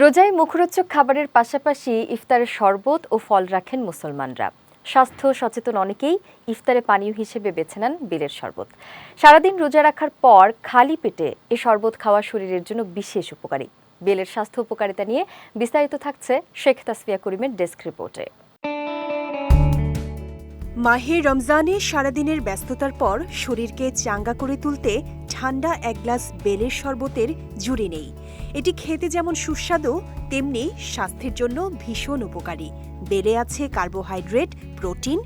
রোজায় মুখরোচক খাবারের পাশাপাশি ইফতারের শরবত ও ফল রাখেন মুসলমানরা। স্বাস্থ্য সচেতন অনেকেই ইফতারে পানীয় হিসেবে বেছে নেন বেলের শরবত। সারাদিন রোজা রাখার পর খালি পেটে এ শরবত খাওয়া শরীরের জন্য বিশেষ উপকারী। বেলের স্বাস্থ্য উপকারিতা নিয়ে বিস্তারিত থাকছে শেখ তাসফিয়া করিমের ডেস্ক রিপোর্টে। মাহে রমজানে সারাদিনের ব্যস্ততার পর শরীরকে চাঙ্গা করে তুলতে ঠান্ডা এক গ্লাস বেলের শরবতের জুড়ি নেই। এটি খেতে যেমন সুস্বাদু, তেমনি স্বাস্থ্যের জন্য ভীষণ উপকারী। বেলে আছে carbohydrate, protein,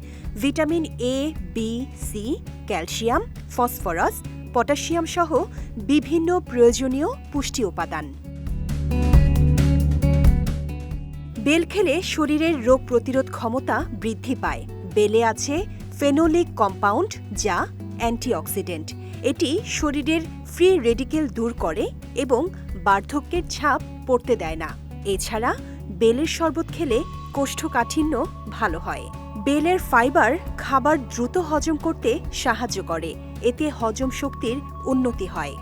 vitamin A B C calcium, phosphorus, potassium সহ বিভিন্ন প্রয়োজনীয় পুষ্টি উপাদান। বেল খেলে শরীরের রোগ প্রতিরোধ ক্ষমতা বৃদ্ধি পায়। বেলে আছে ফেনোলিক কম্পাউন্ড, যা অ্যান্টিঅক্সিডেন্ট। এটি শরীরের ফ্রি রেডিকেল দূর করে এবং বার্ধক্যের ছাপ পড়তে দেয় না। এছাড়া বেলের শরবত খেলে কোষ্ঠকাঠিন্য ভালো হয়। বেলের ফাইবার খাবার দ্রুত হজম করতে সাহায্য করে। এতে হজম শক্তির উন্নতি হয়।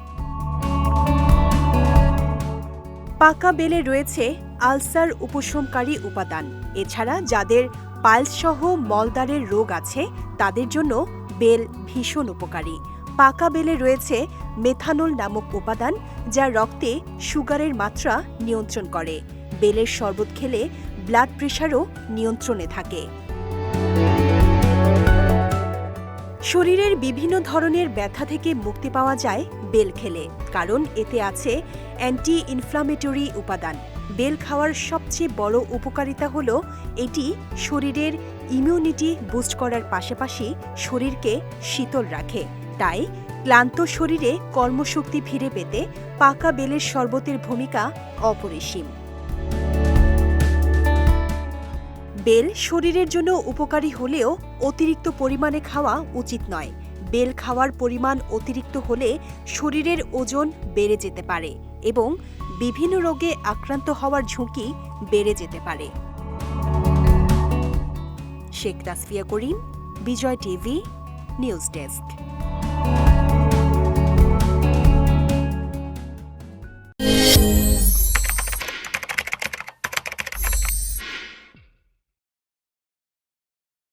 পাকা বেলে রয়েছে আলসার উপশমকারী উপাদান। এছাড়া যাদের পাইলস সহ মলদারের রোগ আছে, তাদের জন্য বেল ভীষণ উপকারী। পাকা বেলে রয়েছে মেথানল নামক উপাদান, যা রক্তে সুগারের মাত্রা নিয়ন্ত্রণ করে। বেলের শরবত খেলে ব্লাড প্রেশারও নিয়ন্ত্রণে থাকে। শরীরের বিভিন্ন ধরনের ব্যথা থেকে মুক্তি পাওয়া যায় বেল খেলে, কারণ এতে আছে অ্যান্টি ইনফ্লামেটরি উপাদান। বেল খাওয়ার সবচেয়ে বড় উপকারিতা হল এটি শরীরের ইমিউনিটি বুস্ট করার পাশাপাশি শরীরকে শীতল রাখে। তাই ক্লান্ত শরীরে কর্মশক্তি ফিরে পেতে পাকা বেলের শরবতের ভূমিকা অপরিসীম। বেল শরীরের জন্য উপকারী হলেও অতিরিক্ত পরিমাণে খাওয়া উচিত নয়। বেল খাওয়ার পরিমাণ অতিরিক্ত হলে শরীরের ওজন বেড়ে যেতে পারে এবং বিভিন্ন রোগে আক্রান্ত হওয়ার ঝুঁকি বেড়ে যেতে পারে। Sheikh Tasfia Karim, Bijoy TV, news desk.